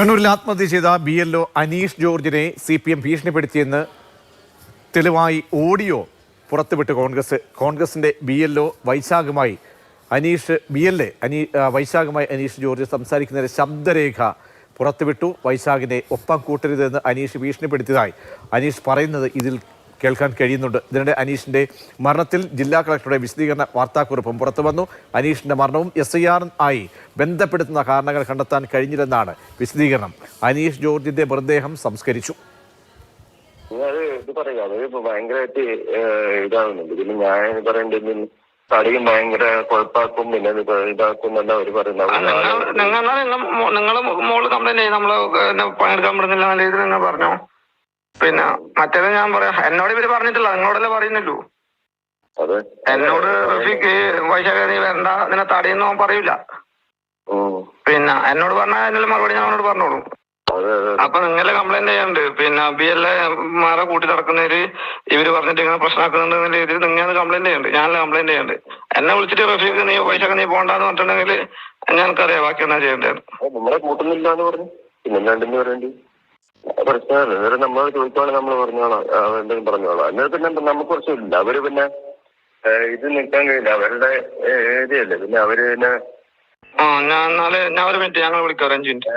കണ്ണൂരിൽ ആത്മഹത്യ ചെയ്ത ബി എൽ ഒ അനീഷ് ജോർജിനെ സി പി എം ഭീഷണിപ്പെടുത്തിയെന്ന് തെളിവായി ഓഡിയോ പുറത്തുവിട്ട് കോൺഗ്രസ്. കോൺഗ്രസിന്റെ ബി എൽ ഒ വൈശാഖുമായി അനീഷ് ബി എൽ എ അനീ വൈശാഖുമായി അനീഷ് ജോർജ് സംസാരിക്കുന്നതിന് ശബ്ദരേഖ പുറത്തുവിട്ടു. വൈശാഖിനെ ഒപ്പം കൂട്ടരുതെന്ന് അനീഷ് ഭീഷണിപ്പെടുത്തിയതായി. അനീഷ് പറയുന്നത് ഇതിൽ കേൾക്കാൻ കഴിയുന്നുണ്ട്. ഇതിനിടെ അനീഷിന്റെ മരണത്തിൽ ജില്ലാ കളക്ടറുടെ വിശദീകരണ വാർത്താക്കുറിപ്പും പുറത്തു വന്നു. അനീഷിന്റെ മരണവും എസ് ഐ ആർ ആയി ബന്ധപ്പെടുത്തുന്ന കാരണങ്ങൾ കണ്ടെത്താൻ കഴിഞ്ഞില്ലെന്നാണ് വിശദീകരണം. അനീഷ് ജോർജിന്റെ മൃതദേഹം സംസ്കരിച്ചു. ഇത് പറയാം അത് ഇപ്പൊ ഭയങ്കരമായിട്ട് ഇതാവുന്നുണ്ട് പിന്നെ ഞാൻ പറയേണ്ടത് തടിയും ഭയങ്കര കുഴപ്പാക്കും പിന്നെ ഇത് ഇതാക്കും എന്നല്ല അവർ പറയുന്നത്. നിങ്ങൾ മോൾ കംപ്ലൈന്റ് ചെയ്ത് നമ്മൾ പങ്കെടുക്കാൻ പണിയെടുക്കാൻ പറ്റുന്നില്ല നല്ല രീതിയിൽ നിങ്ങൾ പറഞ്ഞോ. പിന്നെ മറ്റേത് ഞാൻ പറയാം. എന്നോട് ഇവർ പറഞ്ഞിട്ടില്ല. നിങ്ങളോടല്ലേ പറയുന്നുള്ളൂ. എന്നോട് റഫീഖ് വൈശാഖ നീ വരണ്ട നിന്നെ തടയുന്നു പറയൂല. പിന്നെ എന്നോട് പറഞ്ഞാൽ അതിനുള്ള മറുപടി ഞാൻ അവനോട് പറഞ്ഞോളൂ. അപ്പൊ നിങ്ങളെ കംപ്ലൈന്റ് ചെയ്യാണ്ട് പിന്നെ ബി എൽ മാരെ കൂട്ടി നടക്കുന്നവര് ഇവർ പറഞ്ഞിട്ട് ഇങ്ങനെ പ്രശ്നമാക്കുന്നുണ്ട് എന്നുള്ള രീതിയിൽ നിങ്ങൾ കംപ്ലൈന്റ് ചെയ്യണ്ട് ഞാനല്ല കംപ്ലൈന്റ് ചെയ്യണ്ട് എന്നെ വിളിച്ചിട്ട് റഫീഖ് നീ വൈശാഖ നീ പോണ്ടെന്ന് പറഞ്ഞിട്ടുണ്ടെങ്കിൽ ഞങ്ങൾക്കറിയാം ബാക്കി എന്നാ ചെയ്യേണ്ടത് അത് നമ്മളെ കൂട്ടുന്നില്ല എന്ന് പറഞ്ഞു പിന്നെ രണ്ടെന്ന് പറയേണ്ടി പ്രശ്നമല്ല വേറെ നമ്മൾ ചോദിക്കുവാണെങ്കിൽ നമ്മൾ പറഞ്ഞോളാം എന്തെങ്കിലും പറഞ്ഞോളാം. എന്നാൽ പിന്നെ നമുക്ക് കുറച്ചില്ല അവർ പിന്നെ ഇത് നിൽക്കാൻ കഴിയില്ല. അവരുടെ ഏരിയല്ലേ പിന്നെ അവർ പിന്നെ ആ ഞാൻ നാളെ ഞാൻ ഒരു മിനിറ്റ് ഞങ്ങൾ വിളിക്കാം. അഞ്ചു മിനിറ്റ്